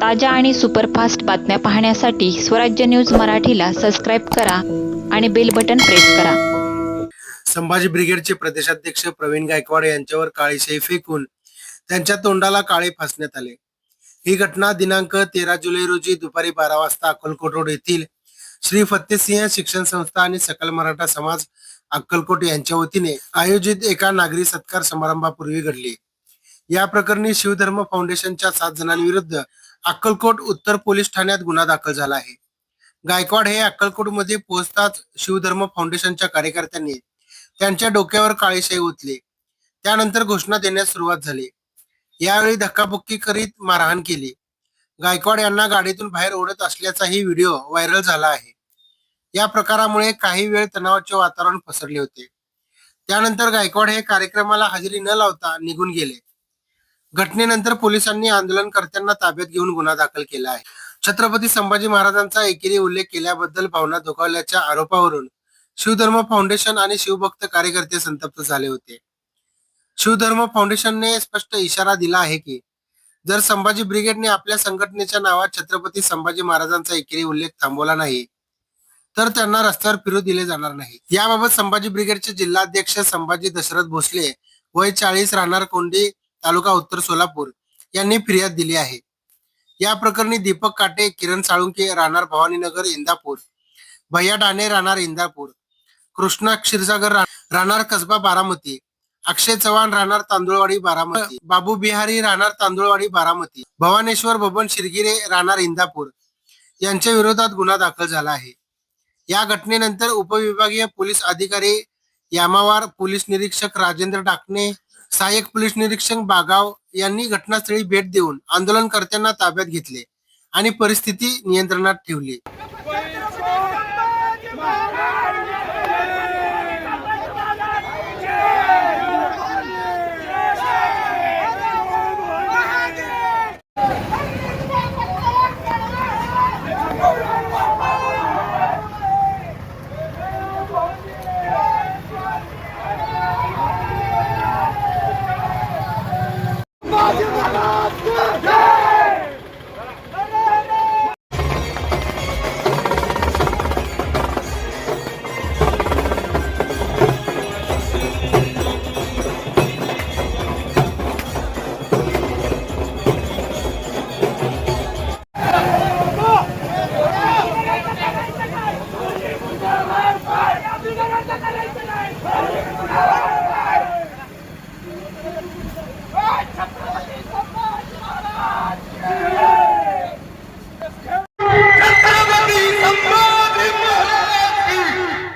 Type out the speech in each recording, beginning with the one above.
ताज्या आणि सुपरफास्ट बातम्या पाहण्यासाठी स्वराज्य न्यूज मराठीला सबस्क्राईब करा आणि बेल बटन प्रेस करा. संभाजी ब्रिगेडचे प्रदेशाध्यक्ष प्रवीण गायकवाड यांच्यावर काळीशाही फेकून त्यांच्या तोंडाला काळे फासण्यात आले. ही घटना दिनांक तेरा जुलै रोजी दुपारी बारा वाजता अक्कलकोट रोड येथील श्री फतेसिंह शिक्षण संस्था आणि सकल मराठा समाज अक्कलकोट यांच्या वतीने आयोजित एका नागरी सत्कार समारंभापूर्वी घडली. या प्रकरणी शिवधर्म फाउंडेशनच्या सात जणांविरुद्ध अक्कलकोट उत्तर पोलीस ठाण्यात गुन्हा दाखल झाला आहे. गायकवाड हे अक्कलकोटमध्ये पोहोचताच शिवधर्म फाउंडेशनच्या कार्यकर्त्यांनी त्यांच्या डोक्यावर काळेशाही ओतले. त्यानंतर घोषणा देण्यास सुरुवात झाली. यावेळी धक्काबुक्की करीत मारहाण केली. गायकवाड यांना गाडीतून बाहेर ओढत असल्याचाही व्हिडिओ व्हायरल झाला आहे. या प्रकारामुळे काही वेळ तणावाचे वातावरण पसरले होते. त्यानंतर गायकवाड हे कार्यक्रमाला हजेरी न लावता निघून गेले. घटनेनंतर पोलिसांनी आंदोलनकर्त्यांना ताब्यात घेऊन गुन्हा दाखल केला आहे. छत्रपती संभाजी महाराजांचा एकेरी उल्लेख केल्याबद्दल भावना दुखावल्याच्या आरोपावरून शिवधर्म फाउंडेशन आणि शिवभक्त कार्यकर्ते संतप्त झाले होते. शिवधर्म फाउंडेशनने स्पष्ट इशारा दिला आहे की जर संभाजी ब्रिगेडने आपल्या संघटनेच्या नावात छत्रपती संभाजी महाराजांचा एकेरी उल्लेख थांबवला नाही तर त्यांना रस्त्यावर फिरू दिले जाणार नाही. याबाबत संभाजी ब्रिगेडचे जिल्हाध्यक्ष संभाजी दशरथ भोसले वय चाळीस राहणार कोंडी तालुका उत्तर सोलापूर यांनी फिर्याद दिली आहे. या प्रकरणी दीपक काटे किरण साळुंके राहणार भवानीनगर इंदापूर भैया डाणे राहणार इंदापूर कृष्णा क्षीरसागर राहणार कसबा बारामती अक्षय चव्हाण राहणार तांदुळवाडी बारामती बाबू बिहारी राहणार तांदुळवाडी बारामती भवानेश्वर बबन शिरगिरे राहणार इंदापूर यांच्या विरोधात गुन्हा दाखल झाला आहे. या घटनेनंतर उपविभागीय पोलीस अधिकारी यामावार पोलीस निरीक्षक राजेंद्र डाकणे सहाय्यक पोलीस निरीक्षक बागाव यांनी घटनास्थळी भेट देऊन आंदोलनकर्त्यांना ताब्यात घेतले आणि परिस्थिती नियंत्रणात ठेवली.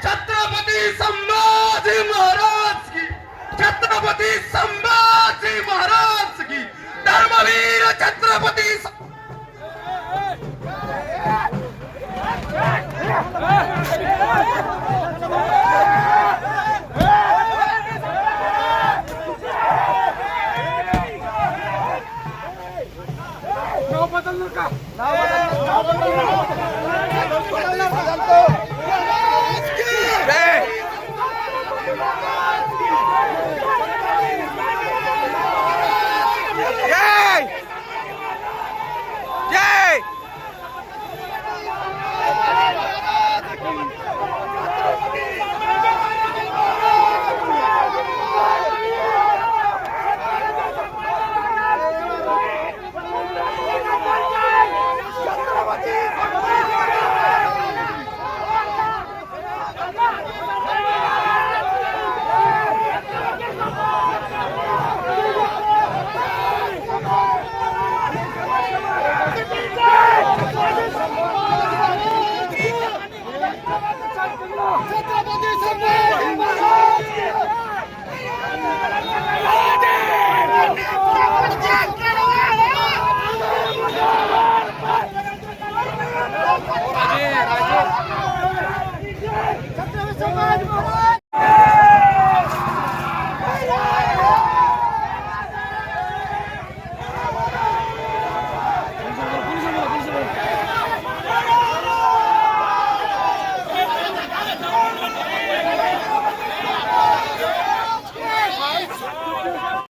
छत्रपती संभाजी महाराज की छत्रपती संभाजी